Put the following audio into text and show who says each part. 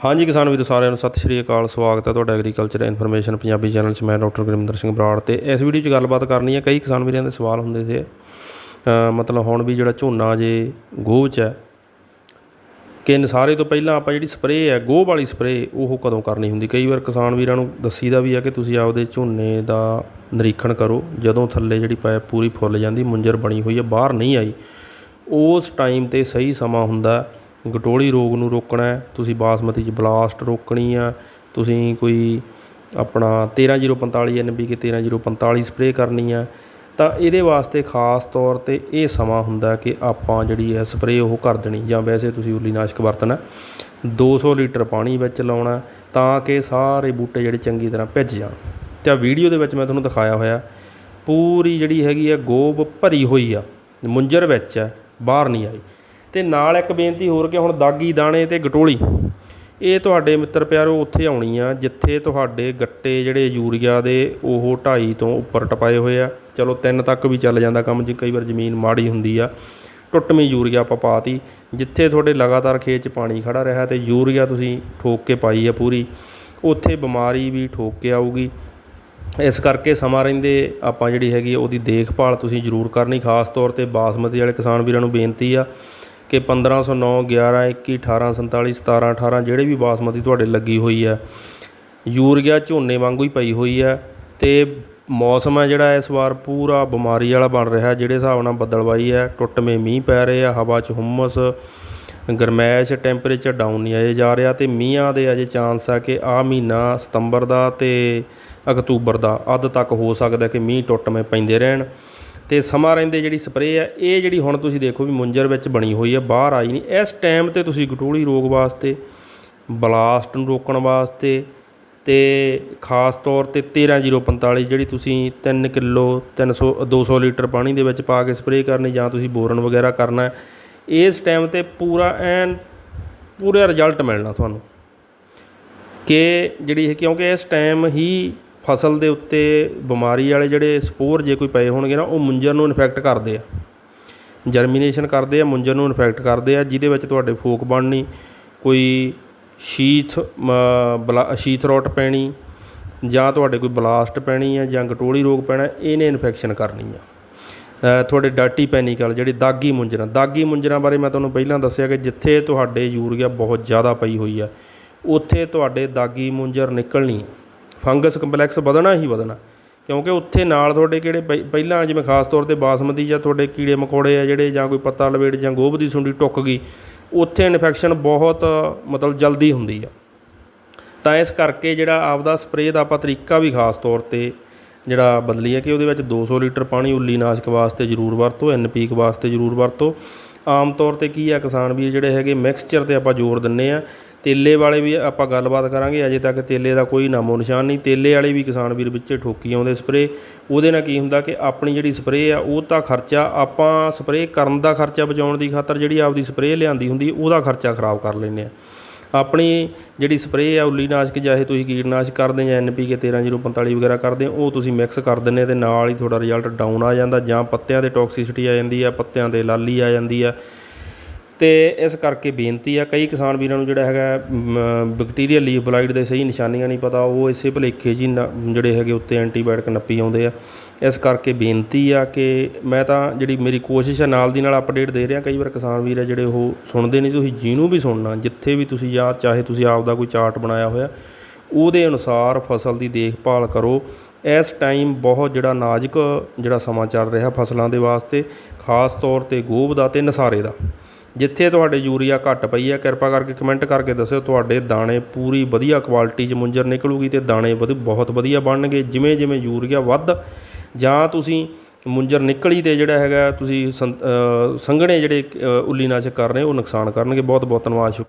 Speaker 1: ਹਾਂਜੀ ਕਿਸਾਨ ਵੀਰੋ, ਸਾਰਿਆਂ ਨੂੰ ਸਤਿ ਸ਼੍ਰੀ ਅਕਾਲ, ਸਵਾਗਤ ਹੈ ਤੁਹਾਡਾ ਐਗਰੀਕਲਚਰ ਇਨਫੋਰਮੇਸ਼ਨ ਪੰਜਾਬੀ ਚੈਨਲ 'ਚ। ਮੈਂ ਡਾਕਟਰ ਗੁਰਿੰਦਰ ਸਿੰਘ ਬਰਾੜ ਤੇ ਇਸ ਵੀਡੀਓ 'ਚ ਗੱਲਬਾਤ ਕਰਨੀ ਹੈ। ਕਈ ਕਿਸਾਨ ਵੀਰਾਂ ਦੇ ਸਵਾਲ ਹੁੰਦੇ ਸੀ ਮਤਲਬ ਹੁਣ ਵੀ ਜਿਹੜਾ ਝੋਨਾ ਜੇ ਗੋਹ 'ਚ ਹੈ, ਕਿ ਨਸਾਰੇ ਤੋਂ ਪਹਿਲਾਂ ਆਪਾਂ ਜਿਹੜੀ ਸਪਰੇਅ ਹੈ, ਗੋਹ ਵਾਲੀ ਸਪਰੇਅ ਉਹ ਕਦੋਂ ਕਰਨੀ ਹੁੰਦੀ? ਕਈ ਵਾਰ ਕਿਸਾਨ ਵੀਰਾਂ ਨੂੰ ਦੱਸੀਦਾ ਵੀ ਹੈ ਕਿ ਤੁਸੀਂ ਆਪਦੇ ਝੋਨੇ ਦਾ ਨਿਰੀਖਣ ਕਰੋ, ਜਦੋਂ ਥੱਲੇ ਜਿਹੜੀ ਪਾਇਪ ਪੂਰੀ ਫੁੱਲ ਜਾਂਦੀ, ਮੁੰਜਰ ਬਣੀ ਹੋਈ ਹੈ, ਬਾਹਰ ਨਹੀਂ ਆਈ, ਉਸ ਟਾਈਮ ਤੇ ਸਹੀ ਸਮਾਂ ਹੁੰਦਾ ਗਟੋਲੀ ਰੋਗ ਨੂੰ ਰੋਕਣਾ ਤੁਸੀਂ ਬਾਸਮਤੀ 'ਚ ਬਲਾਸਟ ਰੋਕਣੀ ਆ। ਤੁਸੀਂ ਕੋਈ ਆਪਣਾ ਤੇਰ੍ਹਾਂ ਜੀਰੋ ਪੰਤਾਲੀ ਹੈ ਨੱਬੀ ਕਿ ਤੇਰ੍ਹਾਂ ਜੀਰੋ ਪੰਤਾਲੀ ਸਪਰੇਅ ਕਰਨੀ ਆ। ਤਾਂ ਇਹਦੇ ਵਾਸਤੇ ਖਾਸ ਤੌਰ ਤੇ ਇਹ ਸਮਾਂ ਹੁੰਦਾ ਕਿ ਆਪਾਂ ਜਿਹੜੀ ਹੈ ਸਪਰੇਅ ਉਹ ਕਰ ਦੇਣੀ। ਜਾਂ ਵੈਸੇ ਤੁਸੀਂ ਉਲੀਨਾਸ਼ਕ ਵਰਤਣਾ 200 ਲੀਟਰ ਪਾਣੀ ਵਿੱਚ ਲਾਉਣਾ ਤਾਂ ਕਿ ਸਾਰੇ ਬੂਟੇ ਜਿਹੜੇ ਚੰਗੀ ਤਰ੍ਹਾਂ ਭਿੱਜ ਜਾਣ। ਤੇ ਆ ਵੀਡੀਓ ਦੇ ਵਿੱਚ ਮੈਂ ਤੁਹਾਨੂੰ ਦਿਖਾਇਆ ਹੋਇਆ ਪੂਰੀ ਜਿਹੜੀ ਹੈਗੀ ਆ ਗੋਬ ਭਰੀ ਹੋਈ ਆ। ਮੁੰਜਰ ਵਿੱਚ ਹੈ, ਬਾਹਰ ਨਹੀਂ ਆਈ। ਅਤੇ ਨਾਲ ਇੱਕ ਬੇਨਤੀ ਹੋਰ ਕਿ ਹੁਣ ਦਾਗੀ ਦਾਣੇ ਅਤੇ ਗਟੋਲੀ, ਇਹ ਤੁਹਾਡੇ ਮਿੱਤਰ ਪਿਆਰੋ ਉੱਥੇ ਆਉਣੀ ਆ, ਜਿੱਥੇ ਤੁਹਾਡੇ ਗੱਟੇ ਜਿਹੜੇ ਯੂਰੀਆ ਦੇ ਉਹ ਢਾਈ ਤੋਂ ਉੱਪਰ ਟਪਾਏ ਹੋਏ ਆ। ਚਲੋ ਤਿੰਨ ਤੱਕ ਵੀ ਚੱਲ ਜਾਂਦਾ ਕੰਮ, ਜੇ ਕਈ ਵਾਰ ਜ਼ਮੀਨ ਮਾੜੀ ਹੁੰਦੀ ਆ, ਟੁੱਟਵੀਂ ਯੂਰੀਆ ਆਪਾਂ ਪਾਤੀ, ਜਿੱਥੇ ਤੁਹਾਡੇ ਲਗਾਤਾਰ ਖੇਤ 'ਚ ਪਾਣੀ ਖੜਾ ਰਿਹਾ ਅਤੇ ਯੂਰੀਆ ਤੁਸੀਂ ਠੋਕ ਕੇ ਪਾਈ ਆ ਪੂਰੀ, ਉੱਥੇ ਬਿਮਾਰੀ ਵੀ ਠੋਕ ਕੇ ਆਊਗੀ। ਇਸ ਕਰਕੇ ਸਮਾਂ ਰਹਿੰਦੇ ਆਪਾਂ ਜਿਹੜੀ ਹੈਗੀ ਆ ਉਹਦੀ ਦੇਖਭਾਲ ਤੁਸੀਂ ਜ਼ਰੂਰ ਕਰਨੀ, ਖਾਸ ਤੌਰ ਤੇ ਬਾਸਮਤੀ ਵਾਲੇ ਕਿਸਾਨ ਵੀਰਾਂ ਨੂੰ ਬੇਨਤੀ ਆ ਕਿ 1509 11 21 18 47 17 18 ਜਿਹੜੇ ਵੀ ਬਾਸਮਤੀ ਤੁਹਾਡੇ ਲੱਗੀ ਹੋਈ ਹੈ, ਯੂਰੀਆ ਝੋਨੇ ਵਾਂਗੂ ਹੀ ਪਈ ਹੋਈ ਹੈ ਅਤੇ ਮੌਸਮ ਹੈ ਜਿਹੜਾ ਇਸ ਵਾਰ ਪੂਰਾ ਬਿਮਾਰੀ ਵਾਲਾ ਬਣ ਰਿਹਾ, ਜਿਹੜੇ ਹਿਸਾਬ ਨਾਲ ਬੱਦਲਵਾਈ ਹੈ, ਟੁੱਟਵੇਂ ਮੀਂਹ ਪੈ ਰਹੇ ਆ, ਹਵਾ 'ਚ ਹੁੰਮਸ, ਗਰਮੈਸ਼, ਟੈਂਪਰੇਚਰ ਡਾਊਨ ਨਹੀਂ ਆਏ ਜਾ ਰਿਹਾ ਅਤੇ ਮੀਂਹਾਂ ਦੇ ਅਜੇ ਚਾਂਸ ਆ ਕਿ ਆਹ ਮਹੀਨਾ ਸਤੰਬਰ ਦਾ ਅਤੇ ਅਕਤੂਬਰ ਦਾ ਅੱਧ ਤੱਕ ਹੋ ਸਕਦਾ ਕਿ ਮੀਂਹ ਟੁੱਟਵੇਂ ਪੈਂਦੇ ਰਹਿਣ। ਅਤੇ ਸਮਾਂ ਰਹਿੰਦੇ ਜਿਹੜੀ ਸਪਰੇਅ ਹੈ ਇਹ ਜਿਹੜੀ ਹੁਣ ਤੁਸੀਂ ਦੇਖੋ ਵੀ ਮੁੰਜਰ ਵਿੱਚ ਬਣੀ ਹੋਈ ਹੈ ਬਾਹਰ ਆਈ ਨਹੀਂ। ਇਸ ਟਾਈਮ ਤੇ ਤੁਸੀਂ ਗਟੋਲੀ ਰੋਗ ਵਾਸਤੇ, ਬਲਾਸਟ ਨੂੰ ਰੋਕਣ ਵਾਸਤੇ ਅਤੇ ਖਾਸ ਤੌਰ ਤੇ 13045 ਜਿਹੜੀ ਤੁਸੀਂ 3 ਕਿਲੋ 300 200 ਲੀਟਰ ਪਾਣੀ ਦੇ ਵਿੱਚ ਪਾ ਕੇ ਸਪਰੇਅ ਕਰਨੀ ਜਾਂ ਤੁਸੀਂ ਬੋਰਨ ਵਗੈਰਾ ਕਰਨਾ ਇਸ ਟਾਈਮ ਤੇ ਪੂਰਾ ਐਨ, ਪੂਰਾ ਰਿਜ਼ਲਟ ਮਿਲਣਾ ਤੁਹਾਨੂੰ। ਕਿ ਜਿਹੜੀ ਹੈ ਕਿਉਂਕਿ ਇਸ ਟਾਈਮ ਹੀ ਫਸਲ ਦੇ ਉੱਤੇ ਬਿਮਾਰੀ ਵਾਲੇ ਜਿਹੜੇ ਸਪੋਰ ਜੇ ਕੋਈ ਪਏ ਹੋਣਗੇ ਨਾ ਉਹ ਮੁੰਜਰ ਨੂੰ ਇਨਫੈਕਟ ਕਰਦੇ ਆ। ਜਰਮੀਨੇਸ਼ਨ ਕਰਦੇ ਆ ਮੁੰਜਰ ਨੂੰ ਇਨਫੈਕਟ ਕਰਦੇ ਆ ਜਿਹਦੇ ਵਿੱਚ ਤੁਹਾਡੇ ਫੋਕ ਬਣਨੀ ਕੋਈ ਸ਼ੀਥ ਮ, ਬਲਾ ਸ਼ੀਥ ਰੋਟ ਪੈਣੀ ਜਾਂ ਤੁਹਾਡੇ ਕੋਈ ਬਲਾਸਟ ਪੈਣੀ ਆ ਜਾਂ ਗਟੋਲੀ ਰੋਗ ਪੈਣਾ ਇਹਨੇ ਇਨਫੈਕਸ਼ਨ ਕਰਨੀ ਆ। ਤੁਹਾਡੇ ਡਾਟੀ ਪੈਨੀਕਲ ਜਿਹੜੀ ਦਾਗੀ ਮੁੰਜਰਾਂ ਦਾਗੀ ਮੁੰਜਰਾਂ ਬਾਰੇ ਮੈਂ ਤੁਹਾਨੂੰ ਪਹਿਲਾਂ ਦੱਸਿਆ ਕਿ ਜਿੱਥੇ ਤੁਹਾਡੇ ਯੂਰੀਆ ਬਹੁਤ ਜ਼ਿਆਦਾ ਪਈ ਹੋਈ ਆ ਉੱਥੇ ਤੁਹਾਡੇ ਦਾਗੀ ਮੁੰਜਰ ਨਿਕਲਣੀ ਫੰਗਸ ਕੰਪਲੈਕਸ ਵਧਣਾ ਹੀ ਵਧਣਾ। ਕਿਉਂਕਿ ਉੱਥੇ ਨਾਲ ਤੁਹਾਡੇ ਕਿਹੜੇ ਪਹਿ- ਪਹਿਲਾਂ ਜਿਵੇਂ ਖਾਸ ਤੌਰ ਤੇ ਬਾਸਮਤੀ ਜਾਂ ਤੁਹਾਡੇ ਕੀੜੇ ਮਕੌੜੇ ਆ ਜਿਹੜੇ ਜਾਂ ਕੋਈ ਪੱਤਾ ਲਵੇੜ ਜਾਂ ਗੋਭ ਦੀ ਸੁੰਡੀ ਟੁੱਕ ਗਈ, ਉੱਥੇ ਇਨਫੈਕਸ਼ਨ ਬਹੁਤ, ਮਤਲਬ ਜਲਦੀ ਹੁੰਦੀ ਆ। ਤਾਂ ਇਸ ਕਰਕੇ ਜਿਹੜਾ ਆਪਦਾ ਸਪਰੇਅ ਦਾ ਆਪਾਂ ਤਰੀਕਾ ਵੀ ਖਾਸ ਤੌਰ ਤੇ ਜਿਹੜਾ ਬਦਲੀਏ ਕਿ ਉਹਦੇ ਵਿੱਚ 200 ਲੀਟਰ ਪਾਣੀ ਉੱਲੀ ਨਾਸ਼ਕ ਵਾਸਤੇ ਜ਼ਰੂਰ ਵਰਤੋ ਐਨਪੀਕ ਵਾਸਤੇ ਜ਼ਰੂਰ ਵਰਤੋ। ਆਮ ਤੌਰ ਤੇ ਕੀ ਆ, ਕਿਸਾਨ ਵੀਰ ਜਿਹੜੇ ਹੈਗੇ ਮਿਕਸਚਰ ਤੇ ਆਪਾਂ ਜ਼ੋਰ ਦਿੰਨੇ ਆ। ਤੇਲੇ ਵਾਲੇ ਵੀ ਆਪਾਂ ਗੱਲਬਾਤ ਕਰਾਂਗੇ, ਅਜੇ ਤੱਕ ਤੇਲੇ ਦਾ ਕੋਈ ਨਾਮੋ ਨਿਸ਼ਾਨ ਨਹੀਂ। ਤੇਲੇ ਵਾਲੇ ਵੀ ਕਿਸਾਨ ਵੀਰ ਵਿੱਚੇ ਠੋਕੀ ਆਉਂਦੇ ਸਪਰੇਅ ਉਹਦੇ ਨਾਲ ਕੀ ਹੁੰਦਾ ਕਿ ਆਪਣੀ ਜਿਹੜੀ ਸਪਰੇਅ ਆ, ਉਹ ਤਾਂ ਖਰਚਾ ਆਪਾਂ ਸਪਰੇਅ ਕਰਨ ਦਾ ਖਰਚਾ ਬਚਾਉਣ ਦੀ ਖਾਤਰ ਜਿਹੜੀ ਆਪਦੀ ਸਪਰੇਅ ਲਿਆਂਦੀ ਹੁੰਦੀ, ਉਹਦਾ ਖਰਚਾ ਖਰਾਬ ਕਰ ਲੈਂਦੇ ਆ। ਆਪਣੀ ਜਿਹੜੀ ਸਪਰੇਅ ਆ, ਉੱਲੀ ਨਾਸ਼ਕ ਚਾਹੇ ਤੁਸੀਂ ਕੀਟਨਾਸ਼ਕ ਕਰਦੇ ਜਾਂ ਐੱਨ ਪੀ ਕੇ ਤੇਰ੍ਹਾਂ ਜ਼ੀਰੋ ਪੰਤਾਲੀ ਵਗੈਰਾ ਕਰਦੇ, ਉਹ ਤੁਸੀਂ ਮਿਕਸ ਕਰ ਦਿੰਦੇ ਅਤੇ ਨਾਲ ਹੀ ਤੁਹਾਡਾ ਰਿਜ਼ਲਟ ਡਾਊਨ ਆ ਜਾਂਦਾ ਜਾਂ ਪੱਤਿਆਂ ਤੇ ਟੋਕਸੀਸਿਟੀ ਆ ਜਾਂਦੀ ਆ, ਪੱਤਿਆਂ ਤੇ ਲਾਲੀ ਆ ਜਾਂਦੀ ਆ। ਅਤੇ ਇਸ ਕਰਕੇ ਬੇਨਤੀ ਆ, ਕਈ ਕਿਸਾਨ ਵੀਰਾਂ ਨੂੰ ਜਿਹੜਾ ਹੈਗਾ ਬੈਕਟੀਰੀਆ ਲੀਫ ਬਲਾਈਟ ਦੇ ਸਹੀ ਨਿਸ਼ਾਨੀਆਂ ਨਹੀਂ ਪਤਾ, ਉਹ ਇਸੇ ਭੁਲੇਖੇ 'ਚ ਹੀ ਨ- ਜਿਹੜੇ ਹੈਗੇ ਉੱਤੇ ਐਂਟੀਬਾਇਓਟਿਕ ਨੱਪੀ ਆਉਂਦੇ ਆ। ਇਸ ਕਰਕੇ ਬੇਨਤੀ ਆ ਕਿ ਮੈਂ ਤਾਂ ਜਿਹੜੀ ਮੇਰੀ ਕੋਸ਼ਿਸ਼ ਆ, ਨਾਲ ਦੀ ਨਾਲ ਅਪਡੇਟ ਦੇ ਰਿਹਾ, ਕਈ ਵਾਰ ਕਿਸਾਨ ਵੀਰ ਆ ਜਿਹੜੇ ਉਹ ਸੁਣਦੇ ਨਹੀਂ, ਤੁਸੀਂ ਜਿਹਨੂੰ ਵੀ ਸੁਣਨਾ, ਜਿੱਥੇ ਵੀ ਤੁਸੀਂ ਜਾਂ ਚਾਹੇ ਤੁਸੀਂ ਆਪਦਾ ਕੋਈ ਚਾਰਟ ਬਣਾਇਆ ਹੋਇਆ, ਉਹਦੇ ਅਨੁਸਾਰ ਫਸਲ ਦੀ ਦੇਖਭਾਲ ਕਰੋ। ਇਸ ਟਾਈਮ ਬਹੁਤ ਜਿਹੜਾ ਨਾਜ਼ੁਕ ਜਿਹੜਾ ਸਮਾਂ ਚੱਲ ਰਿਹਾ ਫਸਲਾਂ ਦੇ ਵਾਸਤੇ, ਖਾਸ ਤੌਰ ਤੇ ਗੋਭ ਦਾ ਤੇ ਨਸਾਰੇ ਦਾ। ਜਿੱਥੇ ਤੁਹਾਡੇ ਯੂਰੀਆ ਘੱਟ ਪਈ ਹੈ ਕਿਰਪਾ ਕਰਕੇ ਕਮੈਂਟ ਕਰਕੇ ਦੱਸਿਓ ਤੁਹਾਡੇ ਦਾਣੇ ਪੂਰੀ ਵਧੀਆ ਕੁਆਲਿਟੀ 'ਚ ਮੁੰਜਰ ਨਿਕਲੂਗੀ ਅਤੇ ਦਾਣੇ ਵਧ ਬਹੁਤ ਵਧੀਆ ਬਣਨਗੇ ਜਿਵੇਂ ਜਿਵੇਂ ਯੂਰੀਆ ਵੱਧ ਜਾਂ ਤੁਸੀਂ ਮੁੰਜਰ ਨਿਕਲੀ ਤੇ ਜਿਹੜਾ ਹੈਗਾ ਤੁਸੀਂ ਸੰਘਣੇ ਜਿਹੜੇ ਅ, ਉੱਲੀ ਨਾਸ਼ਕ ਕਰ ਰਹੇ ਹੋ ਉਹ ਨੁਕਸਾਨ ਕਰਨਗੇ। ਬਹੁਤ ਬਹੁਤ ਧੰਨਵਾਦ ਸ਼ੁਕ